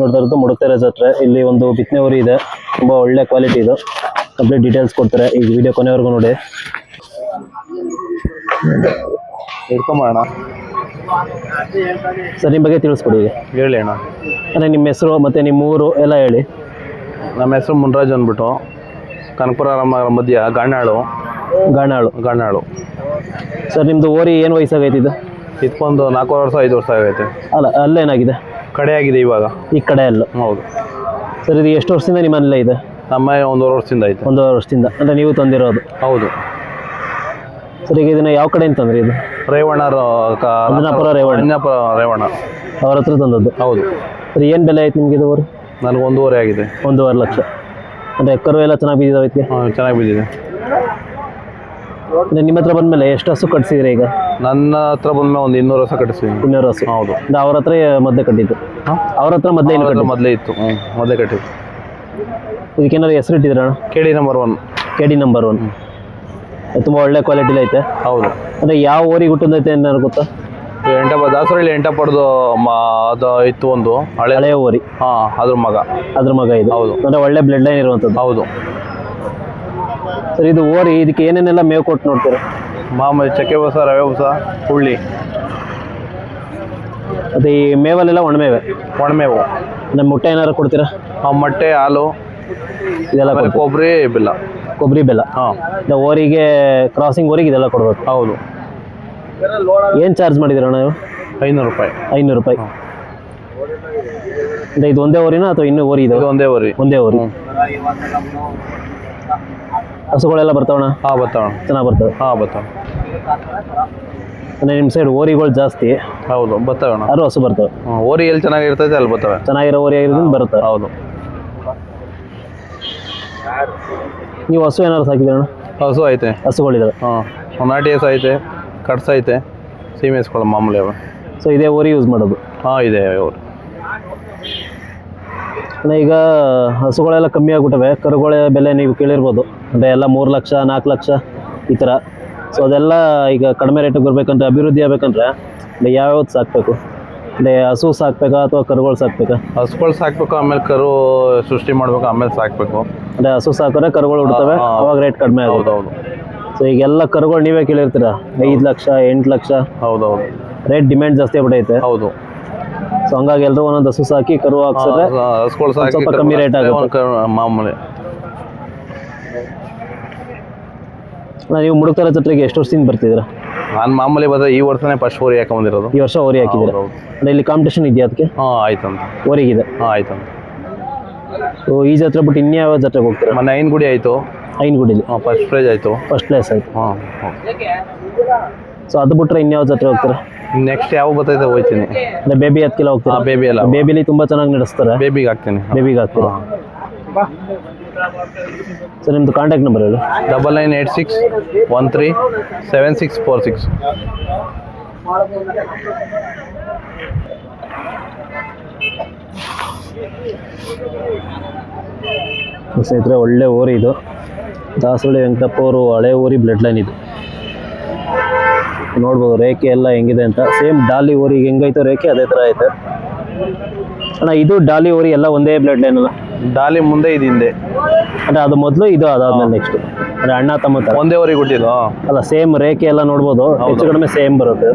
ನೋಡ್ತಾ ಮುಡುಕ್ತಾರೆ ಜಾತ್ರೆ ಇಲ್ಲಿ ಒಂದು ಬಿತ್ತನೆ ಊರಿ ಇದೆ. ತುಂಬ ಒಳ್ಳೆ ಕ್ವಾಲಿಟಿ ಇದು. ಕಂಪ್ಲೀಟ್ ಡೀಟೇಲ್ಸ್ ಕೊಡ್ತಾರೆ ಈ ವಿಡಿಯೋ ಕೊನೆವರೆಗೂ ನೋಡಿ. ಇಟ್ಕೊಂಬೋಣ ಸರ್ ನಿಮ್ಮ ಬಗ್ಗೆ ತಿಳಿಸ್ಕೊಡಿ ಹೇಳಿ ಅಣ್ಣ. ಅಂದರೆ ನಿಮ್ಮ ಹೆಸರು ಮತ್ತು ನಿಮ್ಮ ಊರು ಎಲ್ಲ ಹೇಳಿ. ನಮ್ಮ ಹೆಸರು ಮುನ್ರಾಜ್ ಅಂದ್ಬಿಟ್ಟು. ಕನಕಪುರ ನಮ್ಮ ಮಧ್ಯ ಗಾಣಾಳು ಗಾಣಾಳು ಗಾಣಾಳು ಸರ್ ನಿಮ್ಮದು ಓರಿ ಏನು ವಯಸ್ಸಾಗೈತೆ ಇದು? ಇದ್ಕೊಂಡು ನಾಲ್ಕು ವರ್ಷ ಐದು ವರ್ಷ ಆಗೈತೆ. ಅಲ್ಲ ಅಲ್ಲೇನಾಗಿದೆ? ಕಡೆ ಆಗಿದೆ ಇವಾಗ? ಈ ಕಡೆ ಅಲ್ಲ. ಹೌದು. ಸರ್ ಇದು ಎಷ್ಟು ವರ್ಷದಿಂದ ನಿಮ್ಮಲ್ಲೇ ಇದೆ? ನಮ್ಮ ಒಂದೂವರೆ ವರ್ಷದಿಂದ ಆಯ್ತು ಒಂದೂವರೆ ವರ್ಷದಿಂದ. ಅಂದರೆ ನೀವು ತಂದಿರೋದು? ಹೌದು. ಸರ್ ಈಗ ಇದನ್ನ ಯಾವ ಕಡೆಯಿಂದ ತಂದ್ರಿ ಇದು? ರೇವಣ್ಣ ಅಂಜನಾಪುರ ರೇವಣ್ಣ. ಅಂಜನಾಪುರ ರೇವಣ್ಣ. ಅವ್ರ ಹತ್ರ ತಂದದ್ದು? ಹೌದು. ಸರ್ ಏನು ಬೆಲೆ ಆಯ್ತು ನಿಮ್ಗೆ ಇದು ನನಗೆ ಒಂದೂವರೆ ಆಗಿದೆ. ಒಂದೂವರೆ ಲಕ್ಷ. ಅಂದರೆ ಕರು ಎಲ್ಲ ಚೆನ್ನಾಗಿ ಬಿದ್ದಿದ್ದಾವೆ ಹಾಂ ಚೆನ್ನಾಗಿ ಬಿದ್ದಿದೆ. ನಿಮ್ಮ ಹತ್ರ ಬಂದ್ಮೇಲೆ ಎಷ್ಟು ಹಸು ಕಟ್ಸಿದ್ರಿ ಈಗ? ನನ್ನ ಹತ್ರ ಬಂದ್ಮೇಲೆ ಒಂದು ಇನ್ನೂರು ಹಸು ಕಟ್ಟಿಸ್ತೀನಿ ಇನ್ನೂರು ಹಸು. ಹೌದು. ಅಂದರೆ ಅವ್ರ ಹತ್ರ ಮೊದಲೇ ಕಟ್ಟಿದ್ದು? ಅವ್ರ ಹತ್ರ ಮೊದಲೇ ಏನು ಕಟ್ಟಿದ್ದು? ಮೊದಲೇ ಇತ್ತು. ಹ್ಞೂ ಮೊದಲೇ ಕಟ್ಟಿದ್ದು. ಇದಕ್ಕೇನಾದ್ರು ಹೆಸರು ಇಟ್ಟಿದ್ರಣ K D number one K D number one ತುಂಬ ಒಳ್ಳೆ ಕ್ವಾಲಿಟಿಲಿ ಐತೆ. ಹೌದು. ಅಂದರೆ ಯಾವ ಊರಿಗೆ ಹುಟ್ಟಿದೈತೆ ಏನಾರು ಗೊತ್ತಾ? ಎಂಟಪ್ಪ ದಾಸರಳ್ಳಿ ಎಂಟಪ್ಪಡ್ದು ಅದು ಇತ್ತು ಒಂದು. ಹಳೆ ಹಳೆಯ ಊರಿ. ಹಾಂ ಅದ್ರ ಮಗ. ಅದ್ರ ಮಗ ಇದು. ಹೌದು. ಅಂದರೆ ಒಳ್ಳೆ ಬ್ಲಡ್ ಲೈನ್ ಇರುವಂಥದ್ದು. ಹೌದು. ಸರ್ ಇದು ಓರಿ ಇದಕ್ಕೆ ಏನೇನೆಲ್ಲ ಮೇವು ಕೊಟ್ಟು ನೋಡ್ತೀರಾ? ಮಾಮೂಲಿ ಚಕ್ಕೆ ಬಸ ರವೆ ಬಸ ಹುಳ್ಳಿ. ಮತ್ತು ಈ ಮೇವಲ್ಲೆಲ್ಲ ಒಣಮೇವೆ? ಒಣಮೇವು. ನಮ್ಮ ಮೊಟ್ಟೆ ಏನಾರು ಕೊಡ್ತೀರಾ? ಆ ಮೊಟ್ಟೆ ಹಾಲು ಇದೆಲ್ಲ ಆಮೇಲೆ ಕೊಡ್ತೀರಾ? ಕೊಬ್ಬರಿ ಬೆಲ್ಲ. ಕೊಬ್ಬರಿ ಬೆಲ್ಲ? ಹಾಂ. ಇದು ಓರಿಗೆ ಕ್ರಾಸಿಂಗ್ ಓರಿಗೆ ಇದೆಲ್ಲ ಕೊಡ್ಬೇಕು? ಹೌದು. ಏನು ಚಾರ್ಜ್ ಮಾಡಿದ್ದೀರಾ ನೀವು? ಐನೂರು ರೂಪಾಯಿ. ಐನೂರು ರೂಪಾಯಿ. ಅಂದರೆ ಇದು ಒಂದೇ ಓರಿನಾ ಅಥವಾ ಇನ್ನೂ ಓರಿ ಇದು ಇದಾವೆ ಒಂದೇ ಓರಿ. ಒಂದೇ ಓರಿ. ಹಸುಗಳೆಲ್ಲ ಬರ್ತಾವಣ್ಣ? ಹಾ ಬರ್ತಾವಣ್ಣ. ಚೆನ್ನಾಗಿ ಬರ್ತಾವೆ. ಹಾ ಬರ್ತಾವೆ ನಿಮ್ ನಿಮ್ಮ ಸೈಡ್ ಓರಿಗಳು ಜಾಸ್ತಿ. ಹೌದು ಬರ್ತಾವಣ್ಣ ಆರು ಹಸು ಬರ್ತವೆ. ಓರಿ ಎಲ್ಲಿ ಚೆನ್ನಾಗಿರ್ತೈತೆ ಅಲ್ಲಿ ಬರ್ತವೆ. ಚೆನ್ನಾಗಿರೋ ಓರಿ ಆಗಿರೋದ್ರಿಂದ ಬರುತ್ತೆ. ಹೌದು. ನೀವು ಹಸು ಏನಾದ್ರು ಅಣ್ಣ? ಹಸು ಐತೆ. ಹಸುಗಳಿದಾವೆ. ಹಾಂ ನಾಟಿ ಹಸು ಐತೆ ಕಟ್ಸ ಐತೆ ಸೀಮೆ ಹಸ್ಕೊಳ್ಳೋ ಮಾಮೂಲಿ ಅವ. ಸೊ ಇದೇ ಓರಿ ಯೂಸ್ ಮಾಡೋದು? ಹಾಂ ಇದೆ ಅವ್ರು ಅಂದ್ರೆ ಈಗ ಹಸುಗಳೆಲ್ಲ ಕಮ್ಮಿ ಆಗ್ಬಿಟ್ಟವೆ ಕರುಗಳ ಬೆಲೆ ನೀವು ಕೇಳಿರ್ಬೋದು. ಅಂದರೆ ಎಲ್ಲ ಮೂರು ಲಕ್ಷ ನಾಲ್ಕು ಲಕ್ಷ ಈ ಥರ ಸೊ ಅದೆಲ್ಲ ಈಗ ಕಡಿಮೆ ರೇಟಿಗೆ ಬರಬೇಕಂದ್ರೆ ಅಭಿವೃದ್ಧಿ ಆಗಬೇಕಂದ್ರೆ ಅಂದರೆ ಯಾವ್ಯಾವ್ದು ಸಾಕಬೇಕು? ಅಂದರೆ ಹಸು ಸಾಕ್ಬೇಕಾ ಅಥವಾ ಕರುಗಳು ಸಾಕ್ಬೇಕಾ? ಹಸುಗಳು ಸಾಕ್ಬೇಕು ಆಮೇಲೆ ಕರು ಸೃಷ್ಟಿ ಮಾಡಬೇಕು ಆಮೇಲೆ ಸಾಕ್ಬೇಕು. ಅಂದರೆ ಹಸು ಸಾಕಿದ್ರೆ ಕರುಗಳು ಹುಡ್ತವೆ. ಅವಾಗ ರೇಟ್ ಕಡಿಮೆ ಆಗುತ್ತೆ. ಹೌದು ಸೊ ಈಗೆಲ್ಲ ಕರುಗಳು ನೀವೇ ಕೇಳಿರ್ತೀರ? ಐದು ಲಕ್ಷ ಎಂಟು ಲಕ್ಷ? ಹೌದೌದು. ರೇಟ್ ಡಿಮ್ಯಾಂಡ್ ಜಾಸ್ತಿ ಆಗ್ಬಿಟ್ಟೈತೆ ಹೌದು. ಸೊ ಹಂಗಾಗಿ ಎಲ್ಲರೂ ಒಂದೊಂದು ಹಸು ಸಾಕಿ ಕರು ಹಾಕ್ಸಿದ್ರೆ ಹಸುಗಳು ಸಾಕಿ ಸ್ವಲ್ಪ ಕಮ್ಮಿ ರೇಟ್ ಆಗುತ್ತೆ. ಒಂದ್ ಮಾಮೂಲಿ. ಅಣ್ಣ, ನೀವು ಮುಡುಕರ ಜತೆಗೆ ಎಷ್ಟು ವರ್ಷದಿಂದ ಬರ್ತಿದ್ದೀರಾ? ನಾನು ಮಾಮೂಲಿ ಬಂದ್ರೆ ಈ ವರ್ಷನೇ ಫಸ್ಟ್ ಓರಿ ಹಾಕೊಂಬಂದಿರೋದು. ಈ ವರ್ಷ ಓರಿ ಹಾಕಿದ್ರೆ ಅಂದ್ರೆ ಅಂದರೆ ಇಲ್ಲಿ ಕಾಂಪಿಟೇಷನ್ ಇದೆಯಾ ಅದಕ್ಕೆ? ಹಾಂ ಆಯ್ತಂತ. ಓರಿಗಿದೆ ಹಾಂ ಆಯ್ತಂತ. ಸೊ ಈ ಜಾತ್ರೆ ಬಿಟ್ಟು ಇನ್ಯಾವ ಜಾತ್ರೆಗೆ ಹೋಗ್ತೀರಾ? ಮೊನ್ನೆ ಐನಗುಡಿ ಆಯಿತು. ಐನ್ಗುಡಿಲಿ. ಹಾ ಫಸ್ಟ್ ಪ್ರೈಸ್ ಆಯ್ತು. ಫಸ್ಟ್ ಪ್ಲೇಸ್ ಆಯ್ತು. ಹಾಂ. ಸೊ ಅದು ಬಿಟ್ರೆ ಇನ್ಯಾವ ಜಾತ್ರೆ ಹೋಗ್ತಾರೆ? ನೆಕ್ಸ್ಟ್ ಯಾವ ಬರ್ತೈತೆ ಹೋಗ್ತೀನಿ ಅಂದ್ರೆ ಬೇಬಿ ಹತ್ತಿಲ್ಲ ಹೋಗ್ತಾರೆ? ಬೇಬಿ ಎಲ್ಲ ಬೇಬಿಲಿ ತುಂಬಾ ಚೆನ್ನಾಗಿ ನಡೆಸ್ತಾರೆ. ಬೇಬಿಗೆ ಹಾಕ್ತೀನಿ. ಬೇಬಿಗೆ ಹಾಕ್ತೀರಾ? ಸರ್ ನಿಮ್ಮದು ಕಾಂಟ್ಯಾಕ್ಟ್ ನಂಬರ್ ಹೇಳಿ. Double nine eight six one three seven six four six ಸ್ನೇಹಿತರೆ ಒಳ್ಳೆ ಊರಿ ಇದು. ದಾಸೋಳಿ ವೆಂಕಟಪ್ಪ ಅವರು ಹಳೆ ಊರಿ ಬ್ಲಡ್ ಲೈನ್ ಇದು. ನೋಡ್ಬೋದು ರೇಖೆ ಎಲ್ಲ ಹೆಂಗಿದೆ ಅಂತ. ಸೇಮ್ ಡಾಲಿ ಓರಿ ಹೆಂಗೈತೋ ರೇಖೆ ಅದೇ ತರ ಐತೆ. ಅಣ್ಣ ಇದು ಡಾಲಿ ಓರಿ ಎಲ್ಲ ಒಂದೇ ಬ್ಲಡ್ ಲೈನ್ ಅಲ್ಲ? ಡಾಲಿ ಮುಂದೆ ಇದು ಹಿಂದೆ. ಅಂದ್ರೆ ಅದು ಮೊದಲು ಇದು ಅದಾದ್ಮೇಲೆ ನೆಕ್ಸ್ಟ್ ಅಂದ್ರೆ ಅಣ್ಣ ತಮ್ಮ ತರ. ಒಂದೇ ಓರಿ ಹುಟ್ಟಿದ್ದು ಅಲ್ಲ ಸೇಮ್ ರೇಖೆ ಎಲ್ಲ ನೋಡ್ಬೋದು ಹೆಚ್ಚು ಕಡಿಮೆ ಸೇಮ್ ಬರುತ್ತೆ.